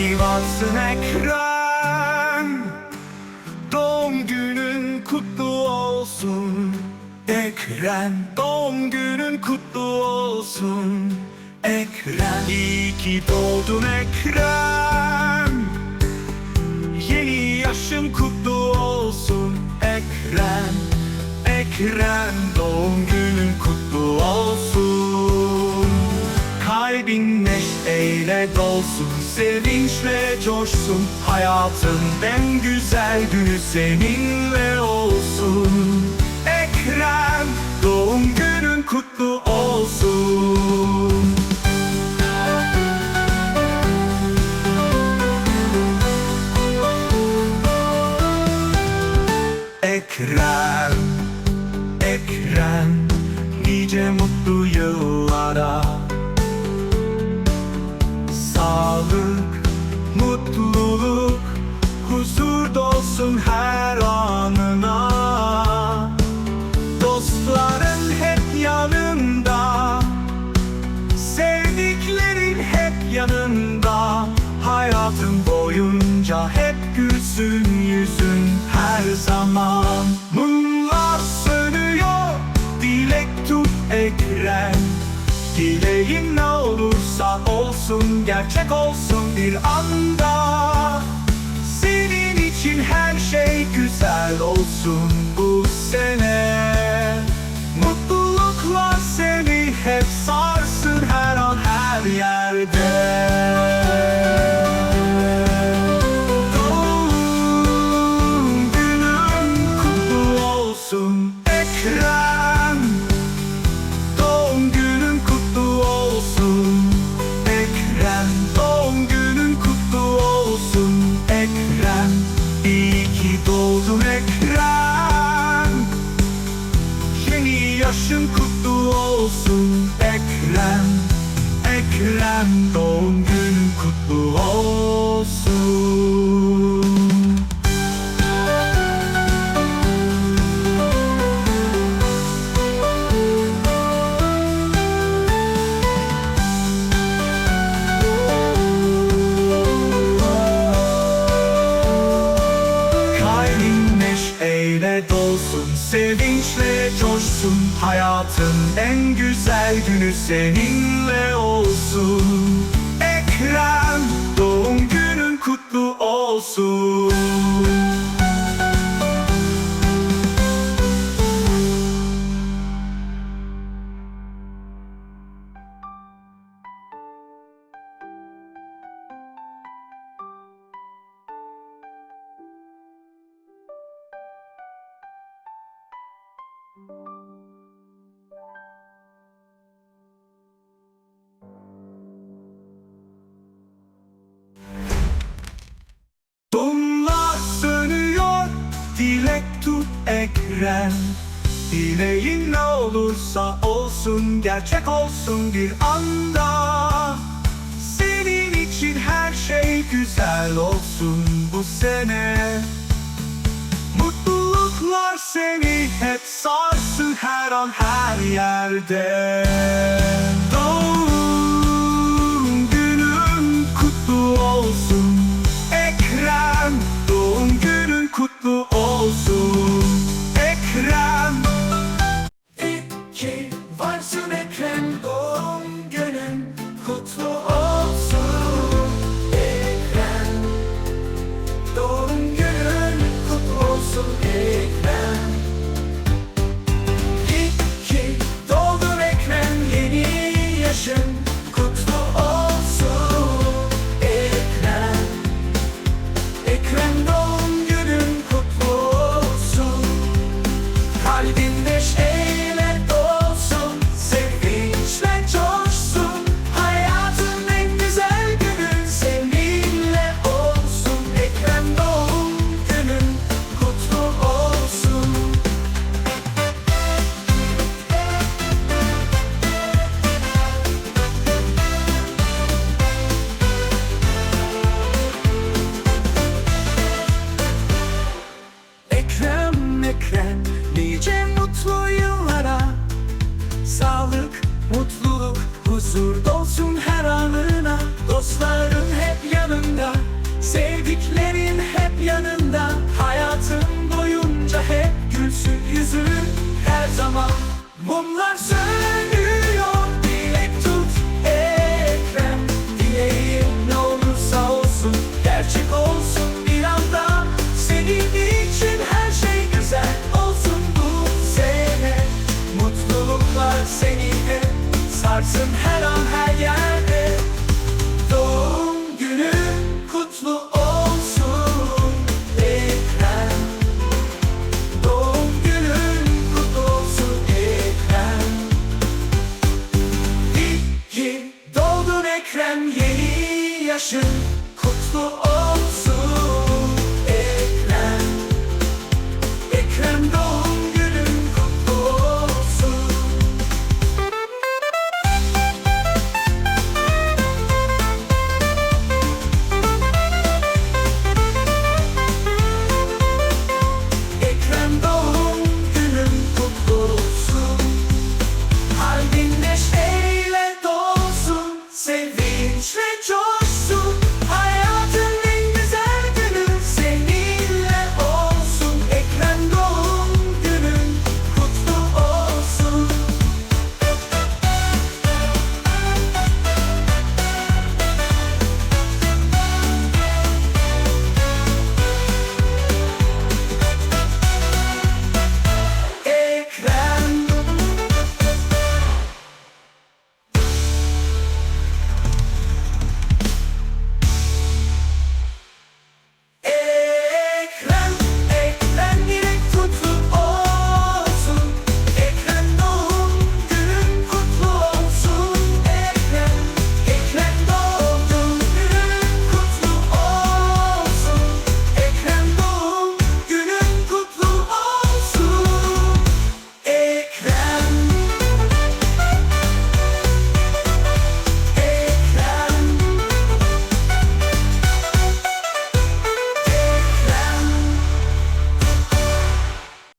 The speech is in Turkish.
ki varsın Ekrem. Doğum günün kutlu olsun. Ekrem Doğum günün kutlu olsun. Ekrem İyi ki doğdun Ekrem. Yeni yaşın kutlu olsun. Ekrem Ekrem doğum günün kutlu olsun. Kalbin neşeyle dolsun Sevinçle coşsun. Hayatın en güzel günü seninle olsun. Ekrem doğum günün kutlu olsun. Ekrem, Ekrem Nice mutlu Huzur dolsun her anına. Dostların hep yanında Sevdiklerin hep yanında. Hayatın boyunca hep gülsün yüzün her zaman. Mumlar sönüyor dilek tut Ekrem. Dileğin ne olursa olsun gerçek olsun bir anda olsun bu sene Ekrem doğum günün kutlu olsun. Kalbin neşeyle dolsun Sevinçle coşsun. Hayatın en güzel günü seninle olsun olsun Ekrem Dileğin ne olursa olsun Gerçek olsun bir anda. Senin için her şey güzel olsun bu sene. Mutluluklar seni hep sarsın her an her yerde Büyüklerin hep yanında Hayatın boyunca hep gülsün yüzün Her zaman. Mumlar sönür yeni yaşın kutlu olsun.